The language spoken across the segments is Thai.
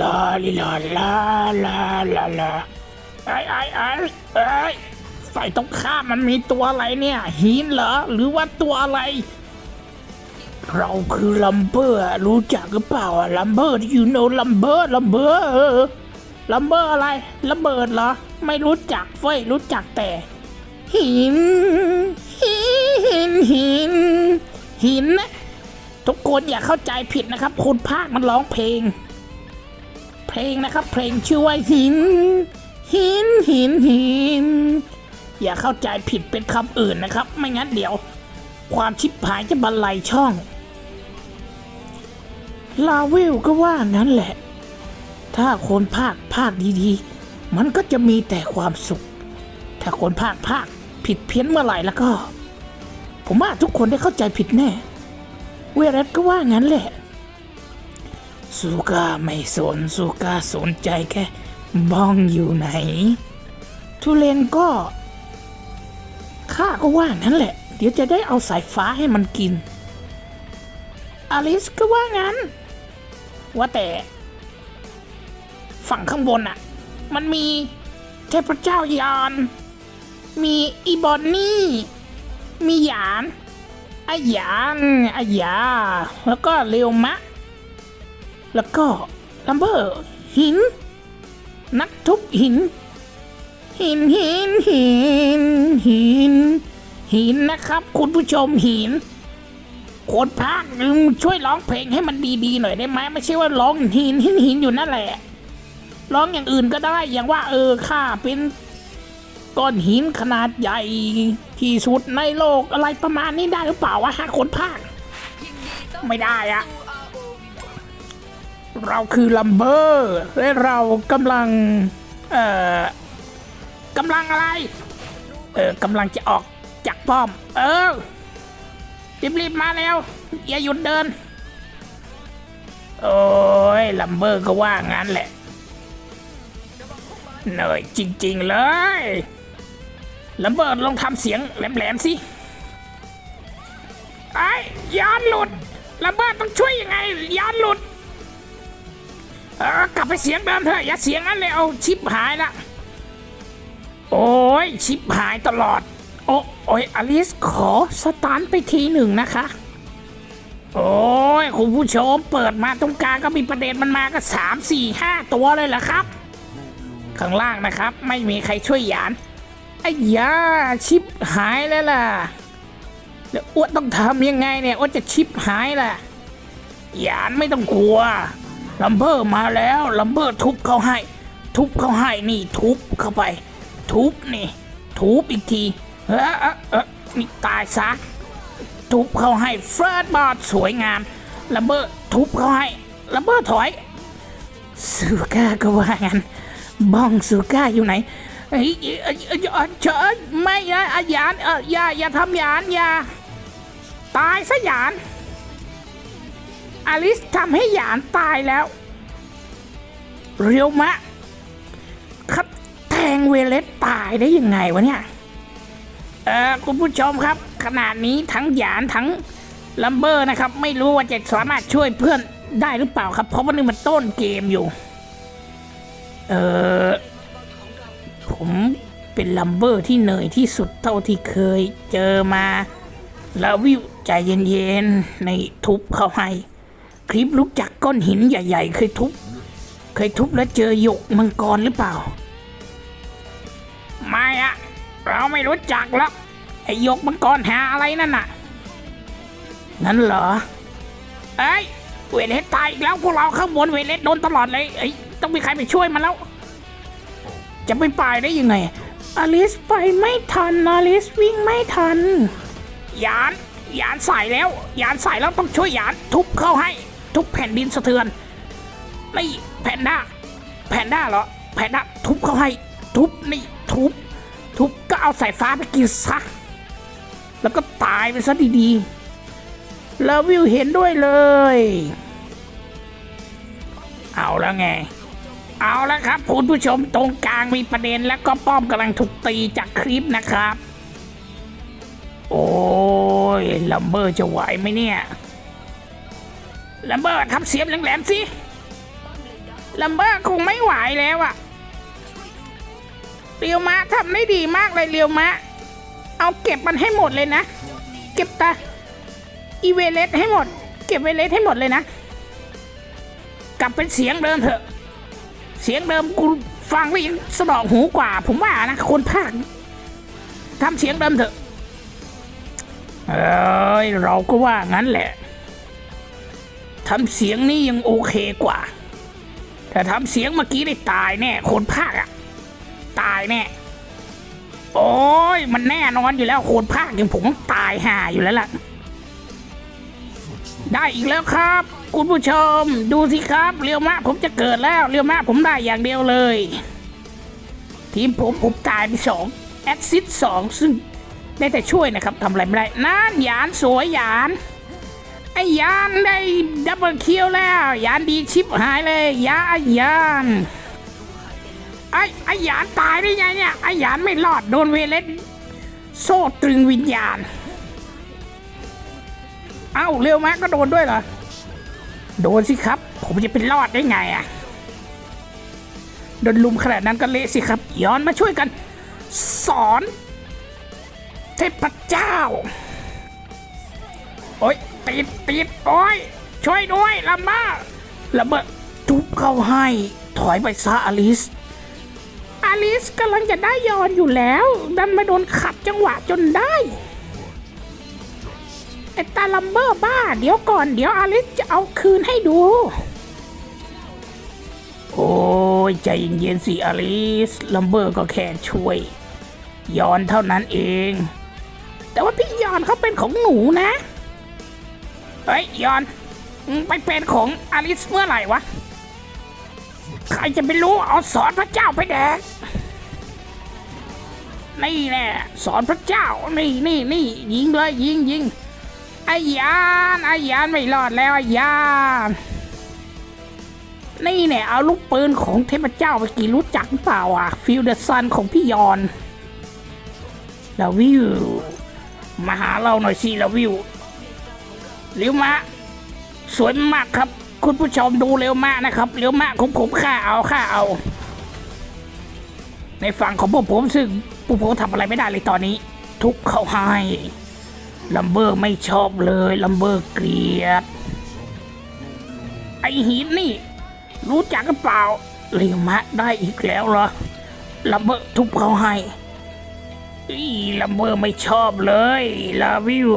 ลาลิลาลาลาลาลาไอ้ไอ้ไอ้ไอ้ยฝ่ายตรงข้ามมันมีตัวอะไรเนี่ยหินเหรอหรือว่าตัวอะไร เราคือลัมเบอร์รู้จักหรือเปล่าอะลัมเบอร์ยูโนลัมเบอร์ลัมเบอร์ลัมเบอร์อะไรระเบิดเหรอ ไม่รู้จักเฟ้ยรู้จักแต่ หิน หินหิน หินนะทุกคนอย่าเข้าใจผิดนะครับ คุณภาคมันร้องเพลง เพลงนะครับ เพลงชื่อว่าหิน หินหินหิน อย่าเข้าใจผิดเป็นคำอื่นนะครับ ไม่งั้นเดี๋ยว ความชิบหายจะบรรลัยช่อง ลาวิลก็ว่างั้นแหละ ถ้าคนภาคภาคดีๆ มันก็จะมีแต่ความสุข ถ้าคนภาคภาคผิดเพี้ยนเมื่อไหร่แล้วก็ ผมว่าทุกคนได้เข้าใจผิดแน่ เวรัสก็ว่างั้นแหละ สุกาไม่สนสุกาสนใจแค่บ้องอยู่ไหน ทุเรนก็ข้าก็ว่างั้นแหละ เดี๋ยวจะได้เอาสายฟ้าให้มันกิน อลิสก็ว่างั้น ว่าแต่ ฝั่งข้างบนอะมันมีเทพเจ้ายานมีอีบอนนี่ มีหยานอายานอายา แล้วก็เรวมะ แล้วก็ลัมเบอร์หิน นักทุบหิน หินหินหินหิน หินนะครับ คุณผู้ชมหินโคนภากึ่งช่วยร้องเพลงให้มันดีๆหน่อยได้ไหมไม่ใช่ว่าร้องหินหินหินอยู่นั่นแหละร้องอย่างอื่นก็ได้อย่างว่า เออข้าเป็นก้อนหินขนาดใหญ่ที่สุดในโลกอะไรประมาณนี้ได้หรือเปล่าวะฮะคนภาคไม่ได้อะ เราคือลัมเบอร์และเรากำลัง เอ่อกำลังอะไร เออกำลังจะออกจากป้อม เออรีบๆมาแล้ว อย่าหยุดเดิน โอ้ยลัมเบอร์ก็ว่างั้นแหละเหนื่อยจริง ๆ เลยลัมเบอร์ลองทำเสียงแหลมๆสิไอ้ยานหลุดลัมเบอร์ต้องช่วยยังไงยานหลุด เออกลับไปเสียงเดิมเถอะอย่าเสียงนั้นเลยเอาชิปหายละโอ้ยชิปหายตลอด โอ้โอ้ยอลิสขอสตาร์ทไปทีหนึ่งนะคะ โอ้ยคุณผู้ชมเปิดมาตรงกลางก็มีประเด็นมันมาก็สามสี่ห้าตัวเลยเหรอครับ ข้างล่างนะครับ ไม่มีใครช่วยหยานไอ้ยาชิปหายแล้วล่ะแล้วอ้วนต้องทำยังไงเนี่ยอ้วนจะชิปหายล่ะหยานไม่ต้องกลัว ลัมเบอร์มาแล้วลัมเบอร์ทุบเขาให้ ทุบเขาให้นี่ทุบเข้าไป ทุบนี่ ทุบอีกทีเออเออเออนี่ตายซะทุบเขาให้เฟิร์สบอดสวยงามลัมเบอร์ทุบเขาให้ลัมเบอร์ถอยสุก้าก็ว่างั้นบ้องสุก้าอยู่ไหนเฮ้ยเอ้ยเอ้ยเอ้ยเอ้ยไม่นะอะหยานเออย่าอย่าทำยานอย่าตายซะยาน อลิสทำให้หยานตายแล้ว เรียวมะคัดแทงเวเลสตายได้ยังไงวะเนี่ย เออคุณผู้ชมครับ ขนาดนี้ทั้งหยานทั้งลัมเบอร์นะครับ ไม่รู้ว่าจะสามารถช่วยเพื่อนได้หรือเปล่าครับ เพราะว่านี่มันต้นเกมอยู่ เออผมเป็นลัมเบอร์ที่เหนื่อยที่สุดเท่าที่เคยเจอมา แล้ววิวใจเย็นๆในทุบเขาให้ คลิปลุกจากก้อนหินใหญ่ ๆ เคยทุบ เคยทุบแล้วเจอหยกมังกรหรือเปล่า ไม่อะเราไม่รู้จักแล้วไอ้หยกมังกรหาอะไรนั่นน่ะนั่นเหรอ เอ้ยเวเลสตายอีกแล้วพวกเราข้างบนเวเลสโดนตลอดเลยเอ้ยต้องมีใครไปช่วยมันแล้ว จะไปไปได้ยังไง อลิสไปไม่ทัน อลิสวิ่งไม่ทัน ยาน ยานใส่แล้ว ยานใส่แล้วต้องช่วยยานทุบเข้าให้ ทุบแผ่นดินสะเทือนนี่แพนด้าแพนด้าเหรอแพนด้าทุบเขาให้ ทุบนี่ทุบ ทุบก็เอาสายฟ้าไปกินซะแล้วก็ตายไปซะดีๆแล้ววิวเห็นด้วยเลย เอาแล้วไง เอาแล้วครับคุณผู้ชมตรงกลางมีประเด็นแล้วก็ป้อมกำลังถูกตีจากคลิปนะครับ โอ้ยลัมเบอร์จะไหวไหมเนี่ย ลัมเบอร์ทำเสียงแหลมๆสิลัมเบอร์คงไม่ไหวแล้วอะเรียวมะทำได้ดีมากเลยเรียวมะ เอาเก็บมันให้หมดเลยนะ เก็บตาอีเวเลสให้หมด เก็บเวเลสให้หมดเลยนะ กลับเป็นเสียงเดิมเถอะ เสียงเดิมกูฟังแล้ยังสนองหูกว่า ผมว่านะคนภาคทำเสียงเดิมเถอะเอ้ยเราก็ว่างั้นแหละ ทำเสียงนี้ยังโอเคกว่าแต่ทำเสียงเมื่อกี้ได้ตายแน่คนภาคอะตายแน่ โอ้ยมันแน่นอนอยู่แล้วโคนภาคอย่างผมตายห่าอยู่แล้วล่ะ ได้อีกแล้วครับ คุณผู้ชม ดูสิครับ เรียวมะผมจะเกิดแล้ว เรียวมะผมได้อย่างเดียวเลย ทีมผมผมตายไปสองแอดซิดสองซึ่งได้แต่ช่วยนะครับทำอะไรไม่ได้นั่นยานสวยยาน ไอ้ยานได้ดับเบิลคิวแล้ว ยานดีชิปหายเลยยายานไอ้ไอ้ยานตายได้ไงเนี่ยไอ้ยานไม่รอดโดนเวเลสโซ่ตรึงวิญญาณ เอ้าเร็วมากก็โดนด้วยเหรอ โดนสิครับ ผมจะเป็นรอดได้ไงอะโดนลุมขนาดนั้นก็เละสิครับ ย้อนมาช่วยกัน สอน เทพเจ้า โอ๊ยติดติดโอ๊ยช่วยด้วยลัมบ้าระเบิดทุบเข้าให้ ถอยไปซะอลิส อลิสกำลังจะได้ยอนอยู่แล้ว ดันมาโดนขัดจังหวะจนได้ไอตาลัมเบอร์บ้า เดี๋ยวก่อนเดี๋ยวอลิสจะเอาคืนให้ดู โอ้ย ใจเย็นๆสิอลิสลัมเบอร์ก็แค่ช่วย ยอนเท่านั้นเอง แต่ว่าพี่ยอนเขาเป็นของหนูนะ เฮ้ยยอนไปเป็นของอลิสเมื่อไหร่วะ ใครจะไปรู้เอาสอนพระเจ้าไปแดกนี่แน่สอนพระเจ้า นี่นี่นี่ยิงเลยยิงยิงไอ้ยานไอ้ยานไม่รอดแล้วไอ้ยานนี่เนี่ยเอาลูกปืนของเทพเจ้าไปกี่รู้จักเปล่าอะฟิลเดอร์ซันของพี่ยอนลาวิวมาหาเราหน่อยสิลาวิว เร็วมาสวยมากครับ คุณผู้ชมดูเร็วมานะครับเร็วมากของผมค่าเอาค่าเอา ในฝั่งของพวกผมซึ่งพวกผมทำอะไรไม่ได้เลยตอนนี้ ทุกเขาให้ลัมเบอร์ไม่ชอบเลยลัมเบอร์เกลียด ไอหินนี่ รู้จักหรือเปล่าเรียวมะได้อีกแล้วเหรอลัมเบอร์ทุบเขาให้อีลัมเบอร์ไม่ชอบเลยลาวิว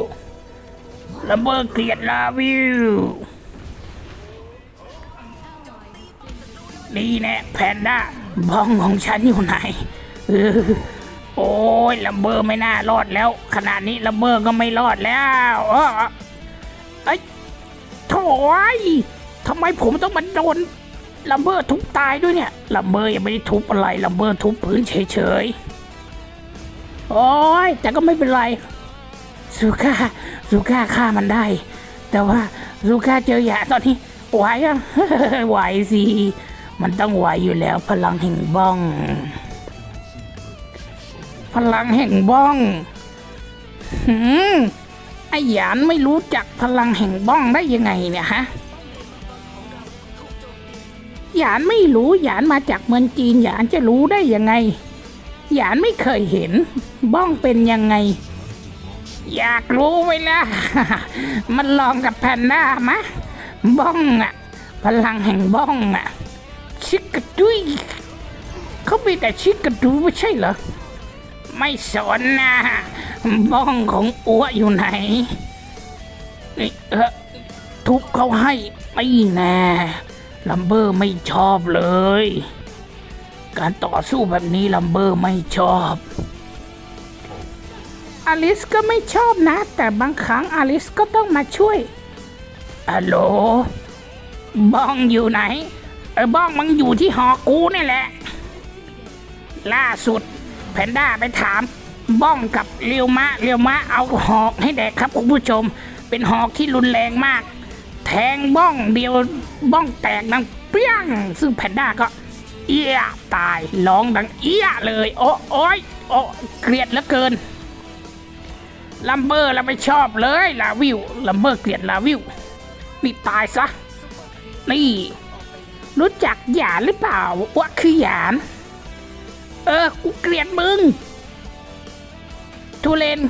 ลัมเบอร์เกลียดลาวิวนี่แน่แพนด้าบ้องของฉันอยู่ไหนออโอ้ยลัมเบอร์ไม่น่ารอดแล้ว ขนาดนี้ลัมเบอร์ก็ไม่รอดแล้วเออเอ้ยโถ่อ้ทำไมผมต้องมาโดนลัมเบอร์ทุบตายด้วยเนี่ยลัมเบอร์ยังไม่ได้ทุบอะไรลัมเบอร์ทุบพื้นเฉยๆโอ้ยแต่ก็ไม่เป็นไร ซูก้าซูก้าฆ่ามันได้ แต่ว่าซูก้าเจอหยาตอนนี้ไหวอะไหวสิมันต้องไหวอยู่แล้ว พลังแห่งบ้อง พลังแห่งบ้องหืมไอหยานไม่รู้จักพลังแห่งบ้องได้ยังไงเนี่ยฮะหยานไม่รู้หยานมาจากเมืองจีนหยานจะรู้ได้ยังไงหยานไม่เคยเห็นบ้องเป็นยังไง อยากรู้ไว้แล้วมันลองกับแพนด้ามะ บ้องอะพลังแห่งบ้องอะชิกกระดุยเขามีแต่ชิกกระดูไม่ใช่เหรอ ไม่สนนะบ้องของอัวอยู่ไหนนี่เออทุบเขาให้ไม่แน่ลัมเบอร์ไม่ชอบเลย การต่อสู้แบบนี้ลัมเบอร์ไม่ชอบ อลิสก็ไม่ชอบนะ แต่บางครั้งอลิสก็ต้องมาช่วยฮัลโหลบ้องอยู่ไหน เออบ้องมันอยู่ที่หอกูนี่แหละ ล่าสุดแพนด้าไปถาม บ้องกับเรียวมะเรียวมะเอาหอกให้แดกครับคุณผู้ชม เป็นหอกที่รุนแรงมาก แทงบ้องเดียวบ้องแตกดังเปี้ยง ซึ่งแพนด้าก็ เอี้ยตายร้องดังเอี้ยเลย โอ้โอ้ยโอ้เกลียดเหลือเกิน ลัมเบอร์เราไม่ชอบเลยลาวิวลัมเบอร์เกลียดลาวิวนี่ตายซะ นี่ รู้จักหยานหรือเปล่าว่าคือหยาน เออ กูเกลียดมึง ทุเรน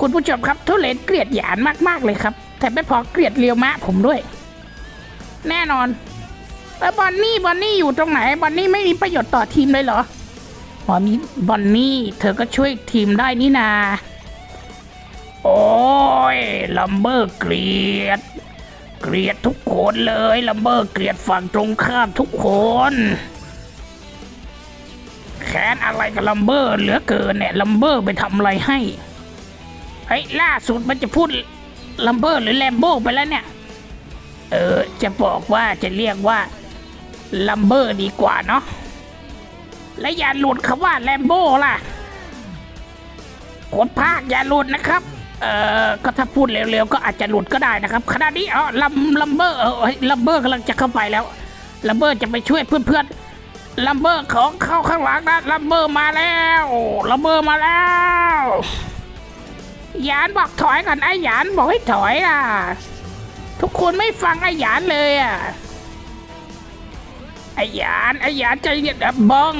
คุณผู้ชมครับ ทุเรนเกลียดหยานมาก ๆ เลยครับ แต่ไม่พอเกลียดเลียวมะผมด้วย แน่นอนแล้วบอนนี่บอนนี่อยู่ตรงไหนบอนนี่ไม่มีประโยชน์ต่อทีมเลยเหรอบอนนี่บอนนี่ เธอก็ช่วยทีมได้นี่นา โอ้ยลัมเบอร์เกลียด เกลียดทุกคนเลยลัมเบอร์เกลียดฝั่งตรงข้ามทุกคนแค้นอะไรกับลัมเบอร์เหลือเกินเนี่ยลัมเบอร์ไปทำอะไรให้เฮ้ยล่าสุดมันจะพูดลัมเบอร์หรือแลมโบไปแล้วเนี่ย เออ จะบอกว่าจะเรียกว่าลัมเบอร์ดีกว่าเนาะและอย่าหลุดคำว่าแลมโบล่ะคนภาคอย่าหลุดนะครับ เออก็ถ้าพูดเร็วๆก็อาจจะหลุดก็ได้นะครับขณะนี้อ๋อลัมลัมเบอร์เออลัมเบอร์กำลังจะเข้าไปแล้วลัมเบอร์จะไปช่วยเพื่อนๆลัมเบอร์ของเข้าข้างหลังนะลัมเบอร์มาแล้วลัมเบอร์มาแล้วหยานบอกถอยก่อนไอ้หยานบอกให้ถอยอะ ทุกคนไม่ฟังไอ้หยานเลยอะไอ้หยานไอ้หยานใจเย็นบ้อง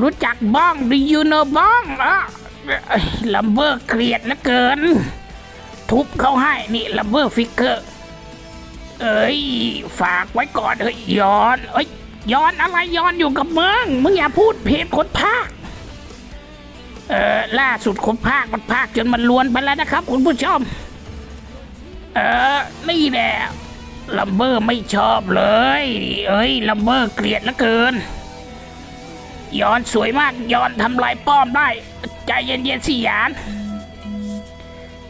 รู้จักบ้องดียูโนบ้องอะ ลัมเบอร์เกลียดเหลือเกิน ทุบเขาให้นี่ลัมเบอร์ฟิกเกอร์ เอ้ย ฝากไว้ก่อนเฮ้ยย้อนเอ้ยย้อนอะไรย้อนอยู่กับมึงมึงอย่าพูดเพจคนภาคเออล่าสุดคนภาคมันภาคจนมันล้วนไปแล้วนะครับ คุณผู้ชม เออนี่แหละลัมเบอร์ไม่ชอบเลย เอ้ยลัมเบอร์เกลียดเหลือเกิน ย้อนสวยมากย้อนทำลายป้อมได้ ใจเย็นๆสิหยาน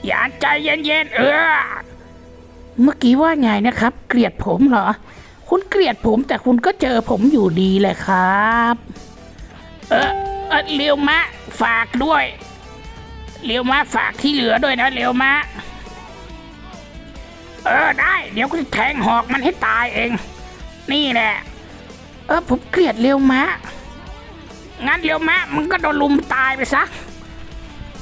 หยานใจเย็นๆเออเมื่อกี้ว่าไงนะครับ เกลียดผมเหรอ คุณเกลียดผมแต่คุณก็เจอผมอยู่ดีเลยครับ เออเออเลียวมะ ฝากด้วยเลียวมะฝากที่เหลือด้วยนะเลียวมะ เออได้ เดี๋ยวก็จะแทงหอกมันให้ตายเอง นี่แหละ เออผมเกลียดเลียวมะ งั้นเลียวมะมึงก็โดนลุมตายไปซะ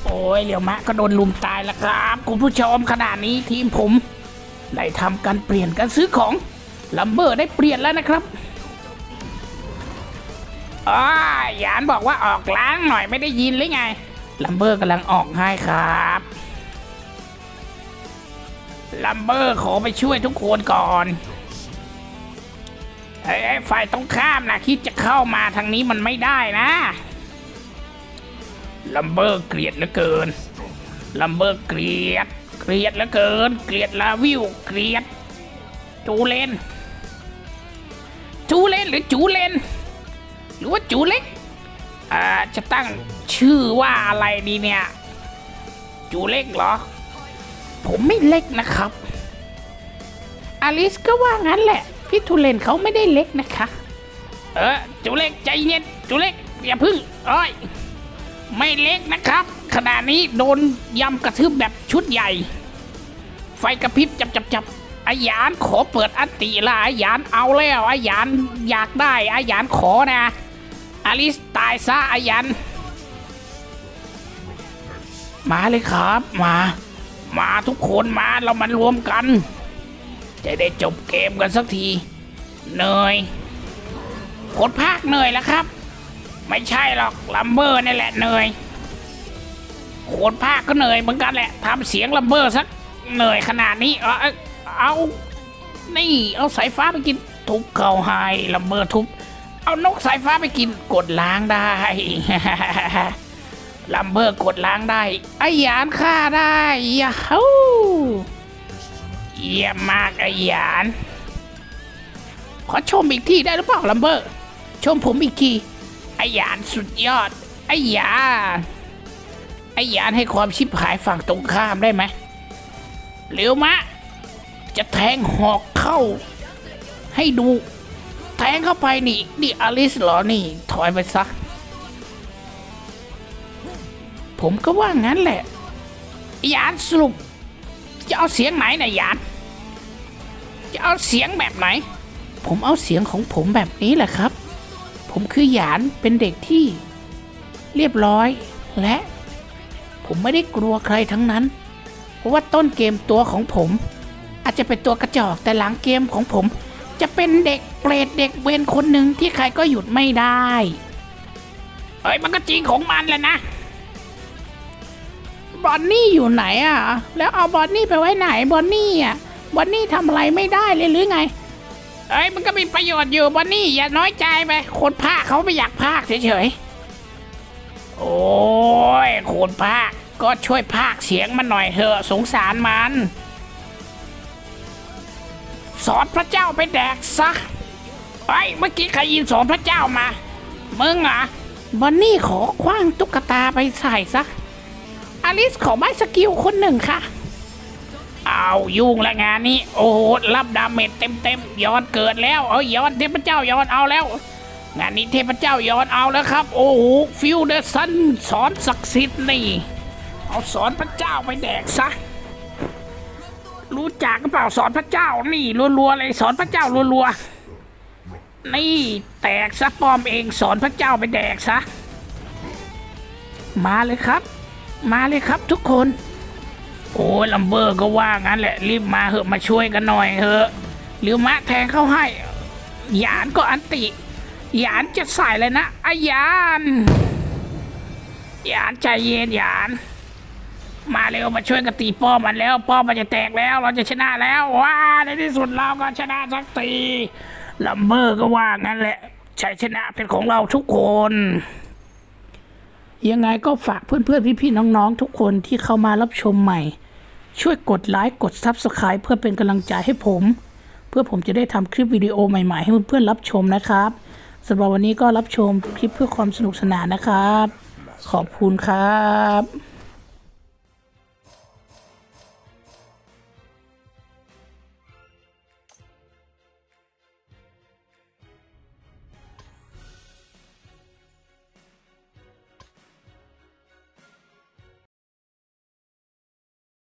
โอ้ยเลียวมะก็โดนลุมตายแล้วครับคุณผู้ชมขณะนี้ทีมผมได้ทำการเปลี่ยนการซื้อของลัมเบอร์ได้เปลี่ยนแล้วนะครับอ๋อยานบอกว่าออกล้างหน่อยไม่ได้ยินหรือไงลัมเบอร์กำลังออกให้ครับลัมเบอร์ขอไปช่วยทุกคนก่อน ไอ้ไอ้ฝ่ายตรงข้ามนะคิดจะเข้ามาทางนี้มันไม่ได้นะลัมเบอร์เกลียดเหลือเกินลัมเบอร์เกลียด เกลียดเหลือเกิน เกลียดลาวิวเกลียด จูเลน จูเลนหรือจูเลน หรือว่าจูเล็กอ่าจะตั้งชื่อว่าอะไรดีเนี่ย จูเล็กเหรอ ผมไม่เล็กนะครับ อลิสก็ว่างั้นแหละ พี่ทูเลนเขาไม่ได้เล็กนะคะ เออจูเล็กใจเย็นจูเล็กอย่าพึ่งอ้ยไม่เล็กนะครับ ขณะนี้โดนยำกระทืบแบบชุดใหญ่ ไฟกระพริบจับจับจับอาหยานขอเปิดอันติละอาหยานเอาแล้วอาหยานอยากได้อาหยานขอนะอลิสตายซะอาหยานมาเลยครับ มา มาทุกคนมาเรามารวมกัน จะได้จบเกมกันสักทีเหนื่อยคนภาคเหนื่อยแล้วครับ ไม่ใช่หรอกลัมเบอร์นี่แหละเหนื่อยโขนภาคก็เหนื่อยเหมือนกันแหละทำเสียงลัมเบอร์สักเหนื่อยขนาดนี้ เอาเอาเอานี่เอาสายฟ้าไปกินทุบเข่าให้ลัมเบอร์ทุบเอานกสายฟ้าไปกินกดล้างได้ลัมเบอร์กดล้างได้ไอหยานฆ่าได้ยาฮู เยี่ยมมากไอ้หยาน ขอชมอีกทีได้หรือเปล่าลัมเบอร์ ชมผมอีกที ไอ้หยานสุดยอด ไอ้หยานไอ้หยานให้ความชิบหายฝั่งตรงข้ามได้ไหมเร็วมะ จะแทงหอกเข้า ให้ดู แทงเข้าไปนี่ นี่อลิสเหรอนี่ ถอยไปซะ ผมก็ว่างั้นแหละหยานสรุป จะเอาเสียงไหนนะหยานจะเอาเสียงแบบไหน ผมเอาเสียงของผมแบบนี้แหละครับ ผมคือหยานเป็นเด็กที่ เรียบร้อย และ ผมไม่ได้กลัวใครทั้งนั้น เพราะว่าต้นเกมตัวของผม อาจจะเป็นตัวกระจอกแต่หลังเกมของผม จะเป็นเด็กเปรตเด็กเวรคนหนึ่งที่ใครก็หยุดไม่ได้เอ้ยมันก็จริงของมันแหละนะ บอนนี่อยู่ไหนอะ แล้วเอาบอนนี่ไปไว้ไหนบอนนี่อะบอนนี่ทำอะไรไม่ได้เลยหรือไงเอ้ยมันก็มีประโยชน์อยู่บอนนี่อย่าน้อยใจไปคนภาคเขาไม่อยากภาคเฉยๆ โอ้ยคนภาคก็ช่วยภาคเสียงมันหน่อยเถอะสงสารมัน สอนพระเจ้าไปแดกซะไอ้ยเมื่อกี้ใครยินสอนพระเจ้ามา มึงอะบอนนี่ขอคว้างตุ๊กตาไปใส่ซะ อลิสขอไม้สกิลคนหนึ่งค่ะ เอายุ่งละงานนี้ โอ้โหรับดาเมจเต็มเต็มย้อนเกิดแล้วเอาย้อนเทพเจ้าย้อนเอาแล้ว งานนี้เทพเจ้าย้อนเอาแล้วครับ โอ้โหฟิวเดอร์ซันสอนศักดิ์สิทธิ์นี่ เอาสอนพระเจ้าไปแดกซะรู้จักหรือเปล่าสอนพระเจ้านี่รัวๆเลยสอนพระเจ้ารัวๆนี่แตกซะปอมเองสอนพระเจ้าไปแดกซะมาเลยครับ มาเลยครับทุกคน โอ้ยลัมเบอร์ก็ว่างั้นแหละ รีบมาเหอะมาช่วยกันหน่อยเถอะหรือมะแทงเข้าให้ หยานก็อันติ หยานจะใส่เลยนะอยาน หยานใจเย็นหยาน มาเร็วมาช่วยกันตีป้อมมันแล้ว ป้อมมันจะแตกแล้ว เราจะชนะแล้วว้าในที่สุดเราก็ชนะสักทีลัมเบอร์ก็ว่างั้นแหละชัยชนะเป็นของเราทุกคน ยังไงก็ฝากเพื่อนๆ พี่ๆ น้องๆ ทุกคนที่เข้ามารับชมใหม่ ช่วยกดไลค์กด Subscribe เพื่อเป็นกำลังใจให้ผม เพื่อผมจะได้ทำคลิปวิดีโอใหม่ๆ ให้เพื่อนๆ รับชมนะครับสำหรับวันนี้ก็รับชมคลิปเพื่อความสนุกสนานนะครับ ขอบคุณครับ